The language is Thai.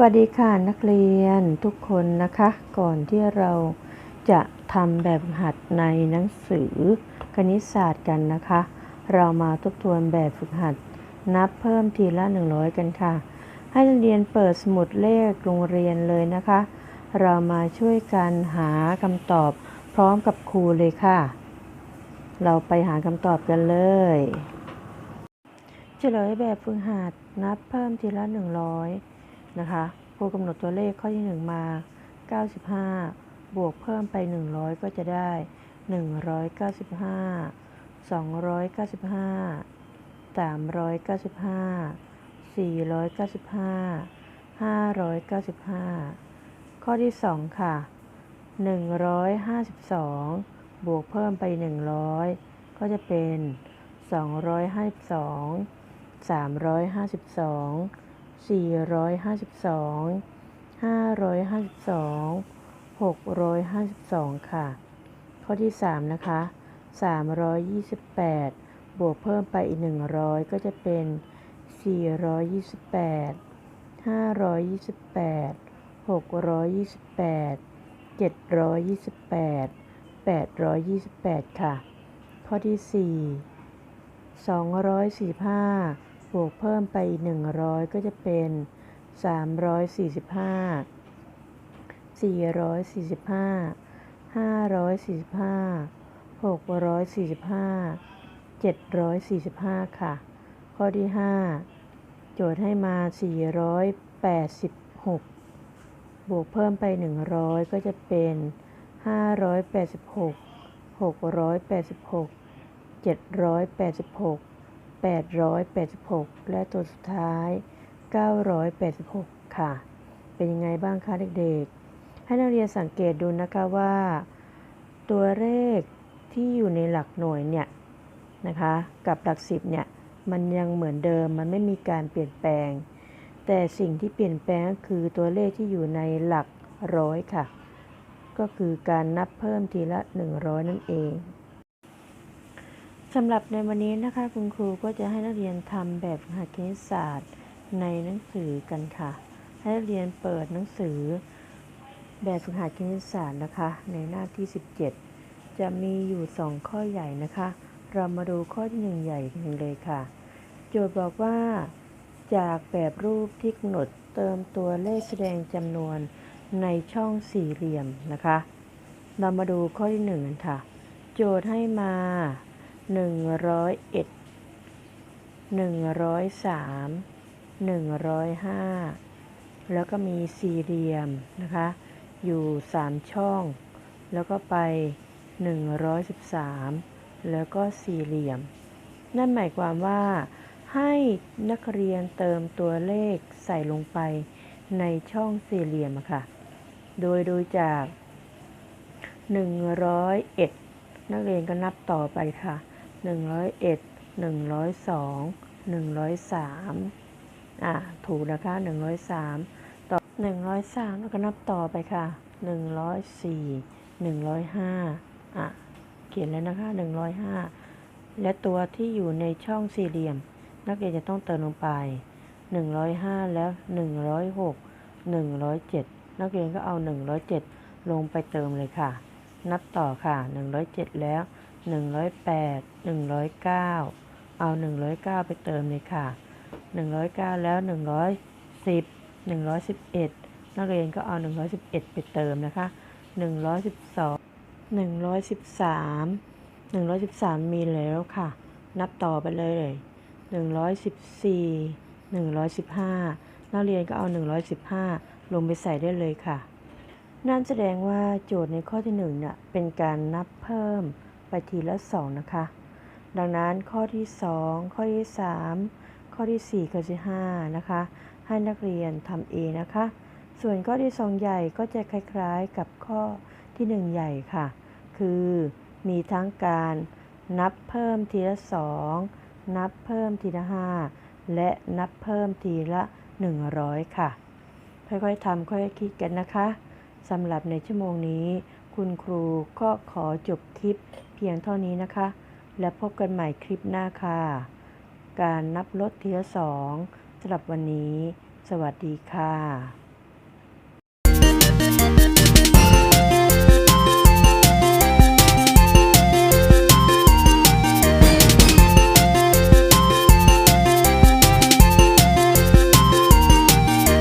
วัสดีค่ะนักเรียนทุกคนนะคะ ก่อนที่เราจะทำแบบหัดในหนังสือคณิตศาสตร์กันนะคะ เรามาทบทวนแบบฝึกหัด นับเพิ่มทีละ 100 กันค่ะ ให้นักเรียนเปิดสมุดเลขโรงเรียนเลยนะคะ เรามาช่วยกันหาคำตอบพร้อมกับครูเลยค่ะ เราไปหาคำตอบกันเลยเฉลยแบบฝึกหัดนับเพิ่มทีละ 100 นะคะครูกำหนดตัวเลขข้อที่ 1 มา 95 บวกเพิ่มไป 100 ก็จะได้ 195 295 395 495 595 ข้อที่ 2 ค่ะ 152 บวกเพิ่มไป 100 ก็จะเป็น 252 352 452 552 652 ค่ะ ข้อที่ 3 นะคะ 328 บวกเพิ่มไปอีก 100 ก็จะเป็น 428 528 628 728 828 ค่ะ ข้อที่ 4 245 บวกเพิ่มไป 100 ก็จะเป็น 345 445 545 645 745 ค่ะ ข้อที่ 5 โจทย์ให้มา 486 บวกเพิ่มไป 100 ก็จะเป็น 586 686 786 886 และตัวสุดท้าย 986 ค่ะ เป็นยังไงบ้างคะเด็กๆ ให้นักเรียนสังเกตดูนะคะว่า ตัวเลขที่อยู่ในหลักหน่วยเนี่ยนะคะกับหลักสิบเนี่ยมันยังเหมือนเดิมมันไม่มีการเปลี่ยนแปลง แต่สิ่งที่เปลี่ยนแปลงก็คือตัวเลขที่อยู่ในหลักร้อยค่ะ ก็คือการนับเพิ่มทีละ 100 นั่นเอง สำหรับในวันนี้นะคะคุณครูก็จะให้นักเรียนทำแบบฝึกหัดคณิตศาสตร์ในหนังสือกันค่ะ ให้นักเรียนเปิดหนังสือ แบบฝึกหัดคณิตศาสตร์นะคะ ในหน้าที่ 17 จะมีอยู่ 2 ข้อใหญ่นะคะ เรามาดูข้อที่ 1 ใหญ่กันเลยค่ะ โจทย์บอกว่า จากแบบรูปที่กำหนดเติมตัวเลขแสดงจำนวนในช่องสี่เหลี่ยมนะคะ เรามาดูข้อที่1กันค่ะ โจทย์ให้มา 101 103 105แล้วก็มีสี่เหลี่ยมนะคะ อยู่3ช่อง แล้วก็ไป113แล้วก็สี่เหลี่ยม นั่นหมายความว่า ให้นักเรียนเติมตัวเลขใส่ลงไปในช่องสี่เหลี่ยมะค่ะ โดยโดูจาก 101 นักเรียนก็นับต่อไปค่ะ 101 102 103อ่าถูกนะคะ103ต่อ103แล้วก็นับต่อไปค่ะ104 105อะเขียนแล้วนะคะ105และตัวที่อยู่ในช่องสี่เหลี่ยม นักเรียนจะต้องเติมลงไป105แล้ว106 107นักเรียนก็เอา107ลงไปเติมเลยค่ะ นับต่อค่ะ107แล้ว 108 109 เอา 109 ไปเติมเลยค่ะ 109 แล้ว 110 111 นักเรียนก็เอา 111 ไปเติมนะคะ 112 113 113 มีแล้วค่ะ นับต่อไปเลย 114 115 นักเรียนก็เอา 115 ลงไปใส่ได้เลยค่ะ นั่นแสดงว่าโจทย์ในข้อที่1เนี่ยเป็นการนับเพิ่ม ไปทีละ 2 นะคะ ดังนั้นข้อที่ 2 ข้อที่ 3 ข้อที่ 4 ข้อที่ 5 นะคะ ให้นักเรียนทำเองนะคะ ส่วนข้อที่ 2 ใหญ่ก็จะคล้ายๆกับข้อที่ 1 ใหญ่ค่ะ คือมีทั้งการนับเพิ่มทีละ 2 นับเพิ่มทีละ 5 และนับเพิ่มทีละ 100 ค่ะ ค่อยๆทำค่อยๆคิดกันนะคะสำหรับในชั่วโมงนี้ คุณครูก็ขอจบคลิปเพียงเท่านี้นะคะ และพบกันใหม่คลิปหน้าค่ะ การนับลดทีละสองสำหรับวันนี้ สวัสดีค่ะ